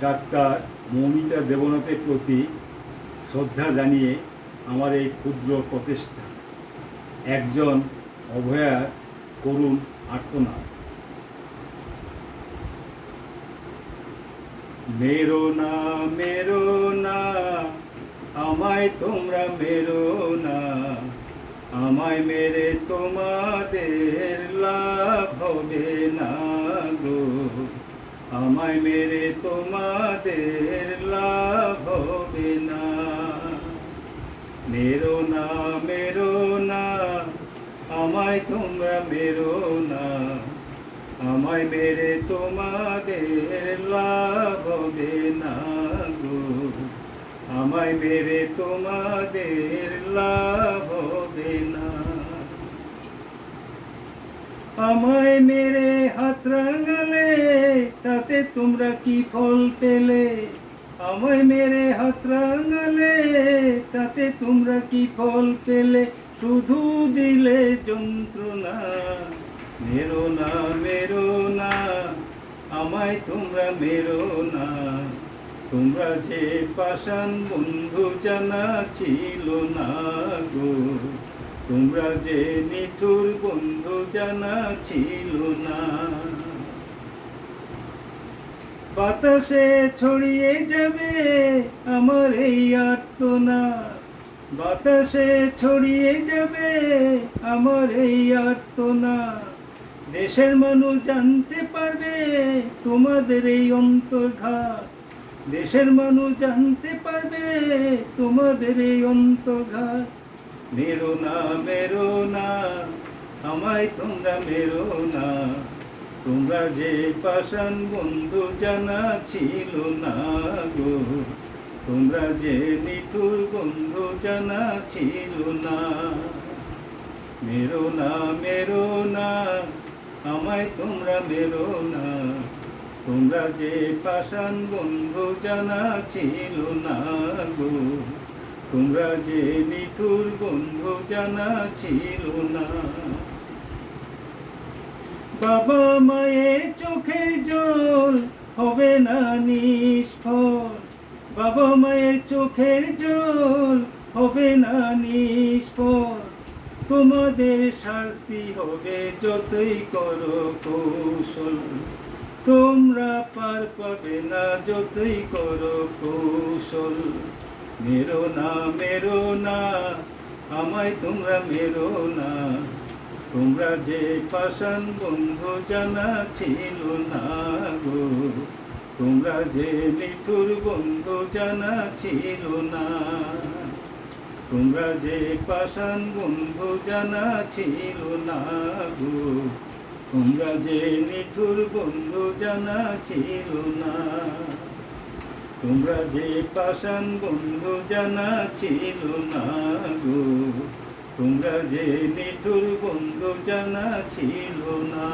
Doctor Moumita দেবনাথের প্রতি শ্রদ্ধা জানিয়ে আমার এই ক্ষুদ্র প্রচেষ্টা। একজন অভয়ার করুণ আর্তনাদ। মেরো না মেরো না, আমায় তোমরা মেরো না, আমায় মেরে তোমাদের লাভ হবে না। আমায় মেরে তোমাদের লাভ হবে না। মেরো না মেরো না, আমায় তোমরা মেরো না। আমায় মেরে তোমাদের লাভ হবে না গো। আমায় মেরে তোমাদের লাভ হবে না। আমায় মেরে হাত রাঙালে তোমরা কি ফল পেলে? আমায় মেরে হাত রাঙালে, তাতে তোমরা কি ফল পেলে? শুধু দিলে যন্ত্রণা, মেরো না মেরো না, আমায় তোমরা মেরো না। তোমরা যে পাষাণ বন্ধু জানা ছিল না গো, তোমরা যে নিঠুর বন্ধু জানা ছিল না। বাতাসে ছড়িয়ে যাবে আমার এই আর্তনা। বাতাসে ছড়িয়ে যাবে আমার এই আর্তনা। দেশের মানুষ জানতে পারবে তোমাদের এই অন্তর্ঘাত। দেশের মানুষ জানতে পারবে তোমাদের এই অন্তর্ঘাত। মেরো না মেরো না, আমায় তোমরা মেরো না। তোমরা যে পাষাণ বন্ধু জানা ছিল না গো, তোমরা যে নিঠুর বন্ধু জানা ছিল না। মেরো না মেরো না, আমায় তোমরা মেরো না, তোমরা যে পাষাণ বন্ধু জানা ছিল না গো, তোমরা যে নিঠুর বন্ধু জানা ছিল না। বাবা মায়ের চোখের জল হবে না নিষ্ফল। বাবা মায়ের চোখের জল হবে না নিষ্ফল। তোমাদের শাস্তি হবে যতই করো কৌশল। তোমরা পার পাবে না যতই করো কৌশল। মেরো না মেরো না, আমায় তোমরা মেরো না। তোমরা যে পাষাণ বন্ধু জানা ছিল না গো, তোমরা যে নিঠুর বন্ধু জানা ছিল না। তোমরা যে পাষাণ বন্ধু জানা ছিল না গো, তোমরা যে নিঠুর বন্ধু জানা ছিল না। তোমরা যে পাষাণ বন্ধু জানা ছিল না গো তোমরা যে নিঠুর বন্ধু জানা ছিল না।